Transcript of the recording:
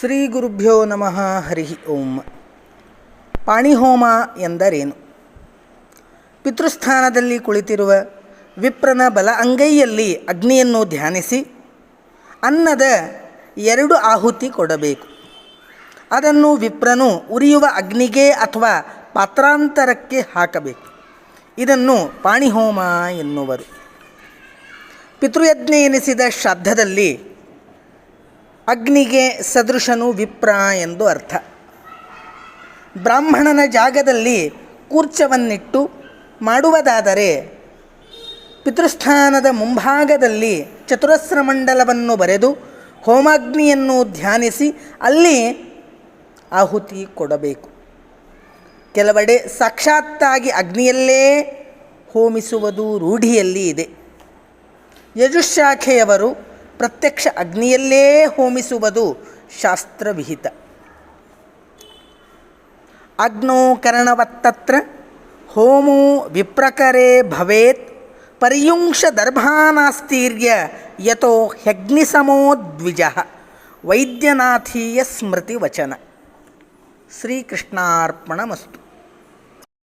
ಶ್ರೀ ಗುರುಭ್ಯೋ ನಮಃ ಹರಿ ಓಂ. ಪಾಣಿಹೋಮ ಎಂದರೇನು? ಪಿತೃಸ್ಥಾನದಲ್ಲಿ ಕುಳಿತಿರುವ ವಿಪ್ರನ ಬಲ ಅಂಗೈಯಲ್ಲಿ ಅಗ್ನಿಯನ್ನು ಧ್ಯಾನಿಸಿ ಅನ್ನದ ಎರಡು ಆಹುತಿ ಕೊಡಬೇಕು. ಅದನ್ನು ವಿಪ್ರನು ಉರಿಯುವ ಅಗ್ನಿಗೆ ಅಥವಾ ಪಾತ್ರಾಂತರಕ್ಕೆ ಹಾಕಬೇಕು. ಇದನ್ನು ಪಾಣಿಹೋಮ ಎನ್ನುವರು. ಪಿತೃಯಜ್ಞ ಎನಿಸಿದ ಶ್ರಾದ್ದದಲ್ಲಿ ಅಗ್ನಿಗೆ ಸದೃಶನು ವಿಪ್ರ ಎಂದು ಅರ್ಥ. ಬ್ರಾಹ್ಮಣನ ಜಾಗದಲ್ಲಿ ಕೂರ್ಚವನ್ನಿಟ್ಟು ಮಾಡುವುದಾದರೆ ಪಿತೃಸ್ಥಾನದ ಮುಂಭಾಗದಲ್ಲಿ ಚತುರಸ್ರ ಮಂಡಲವನ್ನು ಬರೆದು ಹೋಮಾಗ್ನಿಯನ್ನು ಧ್ಯಾನಿಸಿ ಅಲ್ಲಿ ಆಹುತಿ ಕೊಡಬೇಕು. ಕೆಲವೆಡೆ ಸಾಕ್ಷಾತ್ತಾಗಿ ಅಗ್ನಿಯಲ್ಲೇ ಹೋಮಿಸುವುದು ರೂಢಿಯಲ್ಲಿ ಇದೆ. ಯಜುಶಾಖೆಯವರು ಪ್ರತ್ಯಕ್ಷ ಅಗ್ನಿಯಲ್ಲೇ ಹೋಮಿಸುವುದು ಶಾಸ್ತ್ರವಿಹಿತ. ಅಗ್ನೋ ಕರ್ಣವತ್ತತ್ರ ಹೋಮೋ ವಿಪ್ರಕರೇ ಭವೇತ್ ಪರ್ಯುಂಶ ದರ್ಭಾನಾಸ್ತೀರ್ಯ ಯಥೋ ಹ್ಯಗ್ನಿಸಮೋ ದ್ವಿಜ ವೈದ್ಯನಾಥೀಯ ಸ್ಮೃತಿ ವಚನ ಶ್ರೀಕೃಷ್ಣಾರ್ಪಣಮಸ್ತು.